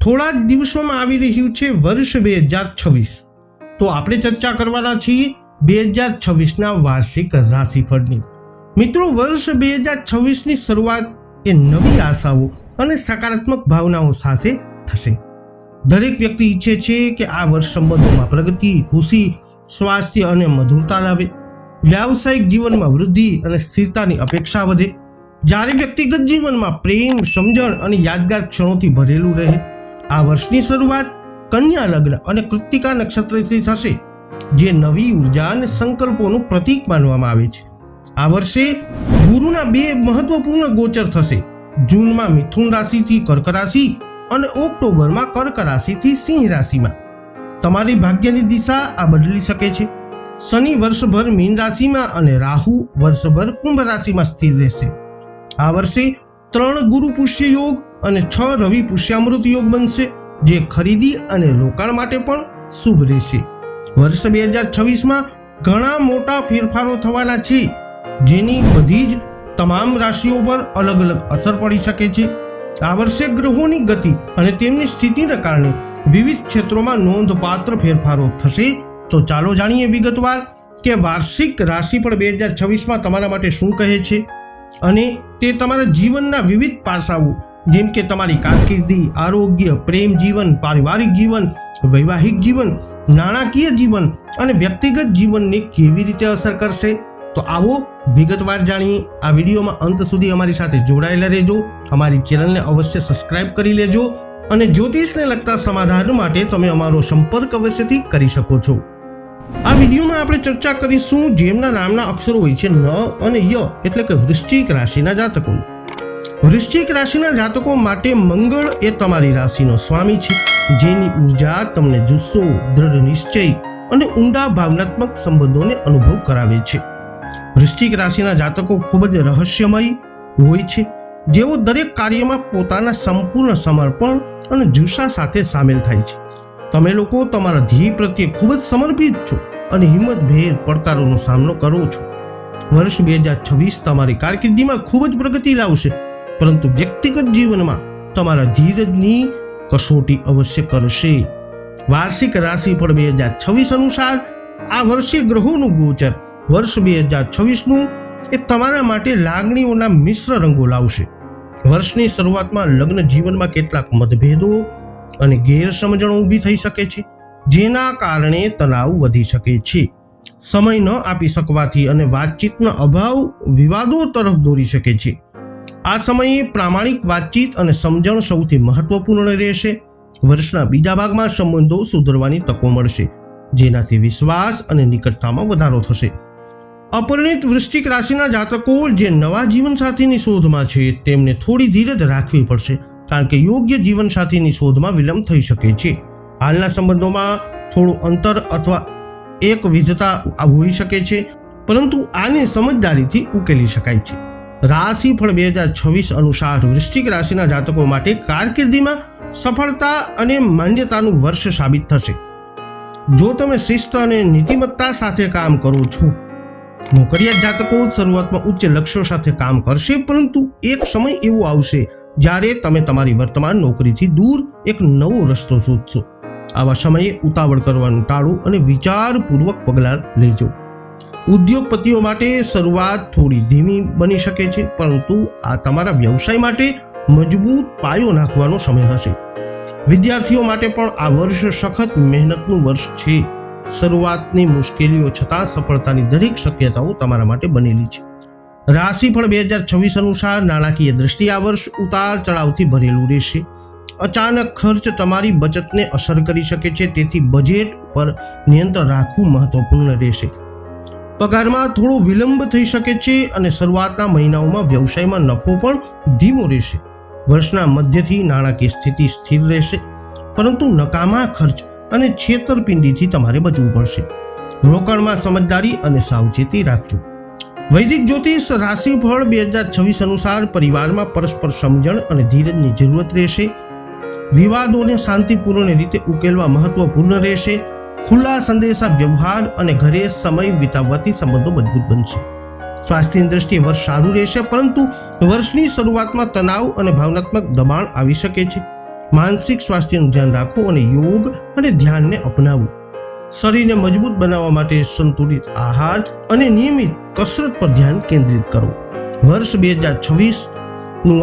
થોડા જ દિવસોમાં આવી રહ્યું છે વર્ષ બે હજાર છવ્વીસ. તો આપણે ચર્ચા કરવાના છીએ બે હજાર છવ્વીસના વાર્ષિક રાશિફળની. મિત્રો, વર્ષ બે હજાર છવ્વીસની શરૂઆત એ નવી આશાઓ અને સકારાત્મક ભાવનાઓ સાથે થશે. દરેક વ્યક્તિ ઈચ્છે છે કે આ વર્ષ સંબંધોમાં પ્રગતિ, ખુશી, સ્વાસ્થ્ય અને મધુરતા લાવે. વ્યાવસાયિક જીવનમાં વૃદ્ધિ અને સ્થિરતાની અપેક્ષા વધે. જ્યારે વ્યક્તિગત જીવનમાં પ્રેમ, સમજણ અને યાદગાર ક્ષણોથી ભરેલું રહે આ વર્ષની શરૂઆત કન્યા લગ્ન અને કૃત્તિકા નક્ષત્રથી થશે, જે નવી ઊર્જા અને સંકલ્પોનું પ્રતીક માનવામાં આવે છે. આ વર્ષે ગુરુના બે મહત્વપૂર્ણ ગોચર થશે, જૂનમાં મિથુન રાશિથી કર્ક રાશિ અને ઓક્ટોબરમાં કર્ક રાશિથી સિંહ રાશિમાં. તમારી ભાગ્યની દિશા આ બદલી શકે છે. શનિ વર્ષભર મીન રાશિમાં અને રાહુ વર્ષભર કુંભ રાશિમાં સ્થિર રહેશે. આ વર્ષે ત્રણ ગુરુ પુષ્ય યોગ અને છ રવિ પુષ્યામૃત યોગ બનશે, જે ખરીદી અને રોકાણ માટે પણ શુભ રહેશે. વર્ષ બે હજાર છવ્વીસમાં ઘણા મોટા ફેરફારો થવાના છે, જેની બધી જ તમામ રાશિઓ પર અલગ અલગ અસર પડી શકે છે. આ વર્ષે ગ્રહોની ગતિ અને તેમની સ્થિતિને કારણે વિવિધ ક્ષેત્રોમાં નોંધપાત્ર ફેરફારો થશે. તો ચાલો જાણીએ વિગતવાર કે વાર્ષિક રાશિ પણ બે હજાર છવ્વીસમાં તમારા માટે શું કહે છે? અને તે તમારા જીવનના વિવિધ પાસાઓ જેમ કે તમારી કારકિર્દી, આરોગ્ય, પ્રેમ જીવન, પારિવારિક જીવન, વૈવાહિક જીવન, નાણાકીય જીવન અને વ્યક્તિગત જીવનને કેવી રીતે અસર કરશે? તો આવો વિગતવાર જાણીએ. આ વિડીયોમાં અંત સુધી અમારી સાથે જોડાયેલા રહેજો. અમારી ચેનલને અવશ્ય સબસ્ક્રાઇબ કરી લેજો અને જ્યોતિષને લગતા સમાધાન માટે તમે અમારો સંપર્ક અવશ્યથી કરી શકો છો. આ વિડીયોમાં આપણે ચર્ચા કરીશું જેમના નામના અક્ષરો હોય છે ન અને ય, એટલે કે વૃશ્ચિક રાશિના જાતકો. વૃશ્ચિક રાશિના જાતકો માટે મંગળ એ તમારી રાશિનો સ્વામી છે. જેની ઊર્જા તમને જુસ્સો, દ્રઢ નિશ્ચય અને ઊંડા ભાવનાત્મક સંબંધોને અનુભવ કરાવે છે. વૃશ્ચિક રાશિના જાતકો ખૂબ જ રહસ્યમય હોય છે. જેઓ દરેક કાર્યમાં પોતાના સંપૂર્ણ સમર્પણ અને જુસ્સા સાથે સામેલ થાય છે. તમે લોકો તમારા ધ્યેય પ્રત્યે ખૂબ જ સમર્પિત છો અને હિંમતભેર પડકારોનો સામનો કરો છો. વર્ષ બે હજાર છવ્વીસ તમારી કારકિર્દીમાં ખૂબ જ પ્રગતિ લાવશે. પરંતુ વ્યક્તિગત જીવનમાં તમારા ધીરજની કસોટી અવશ્ય કરશે. વાર્ષિક રાશિફળ બે હજાર છવ્વીસ અનુસાર આ વર્ષે ગ્રહોનું ગોચર. વર્ષ બે હજાર છવ્વીસનું એ તમારા માટે લાગણીઓના મિશ્ર રંગો લાવશે. વર્ષની શરૂઆતમાં લગ્ન જીવનમાં કેટલાક મતભેદો અને ગેરસમજણો ઊભી થઈ શકે છે, જેના કારણે તણાવ વધી શકે છે. સમય ન આપી શકવાથી અને વાતચીતનો અભાવ વિવાદો તરફ દોરી શકે છે. આ સમયે પ્રામાણિક વાતચીત અને સમજણ સૌથી મહત્વપૂર્ણ રહેશે. વર્ષના બીજા ભાગમાં સંબંધો સુધરવાની તકો મળશે, જેનાથી વિશ્વાસ અને નિકટતામાં વધારો થશે. અપરિણિત વૃશ્ચિક રાશિના જાતકો જે નવા જીવનસાથીની શોધમાં છે, તેમને થોડી ધીરજ રાખવી પડશે, કારણ કે યોગ્ય જીવનસાથીની શોધમાં વિલંબ થઈ શકે છે. હાલના સંબંધોમાં થોડું અંતર અથવા એક વિધતા હોઈ શકે છે, પરંતુ આને સમજદારીથી ઉકેલી શકાય છે. રાશિફળ બે હજાર છવ્વીસ અનુસાર વૃશ્ચિક રાશિના જાતકો માટે કારકિર્દીમાં સફળતા અને માન્યતાનું વર્ષ સાબિત થશે. જો તમે શિસ્ત અને નીતિમત્તા સાથે કામ કરો છો, નોકરિયાત જાતકો શરૂઆતમાં ઉચ્ચ લક્ષ્યો સાથે કામ કરશે, પરંતુ એક સમય એવો આવશે જ્યારે તમે તમારી વર્તમાન નોકરીથી દૂર એક નવો રસ્તો શોધશો. આવા સમયે ઉતાવળ કરવાનું ટાળો અને વિચારપૂર્વક પગલાં લેજો. ઉદ્યોગપતિઓ માટે શરૂઆત થોડી ધીમી બની શકે છે, પરંતુ આ તમારા વ્યવસાય માટે મજબૂત પાયો નાખવાનો સમય હશે. વિદ્યાર્થીઓ માટે પણ આ વર્ષ સખત મહેનતનું વર્ષ છે. શરૂઆતની મુશ્કેલીઓ છતાં સફળતાની દરેક શક્યતાઓ તમારા માટે બનેલી છે. રાશિફળ બે હજાર છવ્વીસ અનુસાર નાણાકીય દ્રષ્ટિ આ વર્ષ ઉતાર ચઢાવથી ભરેલું રહેશે. અચાનક ખર્ચ તમારી બચતને અસર કરી શકે છે, તેથી બજેટ પર નિયંત્રણ રાખવું મહત્વપૂર્ણ રહેશે. પગારમાં થોડો વિલંબ થઈ શકે છે અને શરૂઆતના મહિનાઓમાં વ્યવસાયમાં નફો પણ ધીમો રહેશે. વર્ષના મધ્યથી નાણાકીય સ્થિતિ સ્થિર રહેશે, પરંતુ નકામા ખર્ચ અને છેતરપિંડીથી તમારે બચવું પડશે. રોકાણમાં સમજદારી અને સાવચેતી રાખજો. વૈદિક જ્યોતિષ રાશિફળ બે હજાર છવ્વીસ અનુસાર પરિવારમાં પરસ્પર સમજણ અને ધીરજની જરૂરત રહેશે. વિવાદોને શાંતિપૂર્ણ રીતે ઉકેલવા મહત્વપૂર્ણ રહેશે. ખુલ્લા સંદેશા વ્યવહાર અને ઘરે સમય વિતાવવાથી સંબંધો મજબૂત બનશે. સ્વાસ્થ્યની દ્રષ્ટિએ વર્ષ સારું રહેશે, પરંતુ વર્ષની શરૂઆતમાં તણાવ અને ભાવનાત્મક દબાણ આવી શકે છે. માનસિક સ્વાસ્થ્યનું ધ્યાન રાખો અને યોગ અને ધ્યાનને અપનાવો શરીરને મજબૂત બનાવવા માટે સંતુલિત આહાર અને નિયમિત કસરત પર ધ્યાન કેન્દ્રિત કરો. વર્ષ બે હજાર છવ્વીસ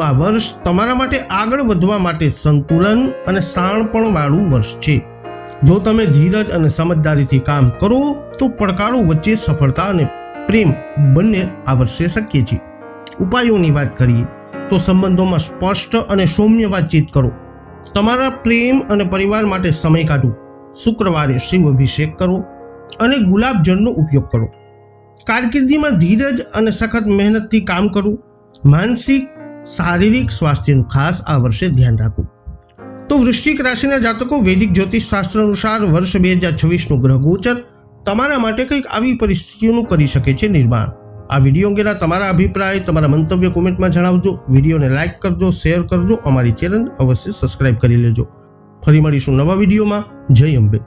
આ વર્ષ તમારા માટે આગળ વધવા માટે સંતુલન અને શાણપણવાળું વર્ષ છે. જો તમે ધીરજ અને સમજદારીથી કામ કરો, તો પડકારો વચ્ચે સફળતા અને પ્રેમ બંને આ શક્ય છે. ઉપાયોની વાત કરીએ, તો સંબંધોમાં સ્પષ્ટ અને સૌમ્ય વાતચીત કરો. તમારા પ્રેમ અને પરિવાર માટે સમય કાઢો. શુક્રવારે શિવ અભિષેક કરો અને ગુલાબજળનો ઉપયોગ કરો. કારકિર્દીમાં ધીરજ અને સખત મહેનતથી કામ કરવું માનસિક, શારીરિક સ્વાસ્થ્યનું ખાસ આ વર્ષે ધ્યાન રાખવું તો વૃશ્ચિક રાશિના જાતકો વૈદિક જ્યોતિષ શાસ્ત્ર અનુસાર વર્ષ બે હજાર છવ્વીસનું ગ્રહ ગોચર, તમારા માટે કંઈક આવી પરિસ્થિતિઓનું કરી શકે છે નિર્માણ. આ વીડિયો અંગેના તમારા અભિપ્રાય, તમારા મંતવ્ય કોમેન્ટમાં જણાવજો. વિડીયોને લાઇક કરજો, શેર કરજો, અમારી ચેનલ અવશ્ય સબસ્ક્રાઇબ કરી લેજો. ફરી મળીશું નવા વિડીયોમાં. જય અંબે.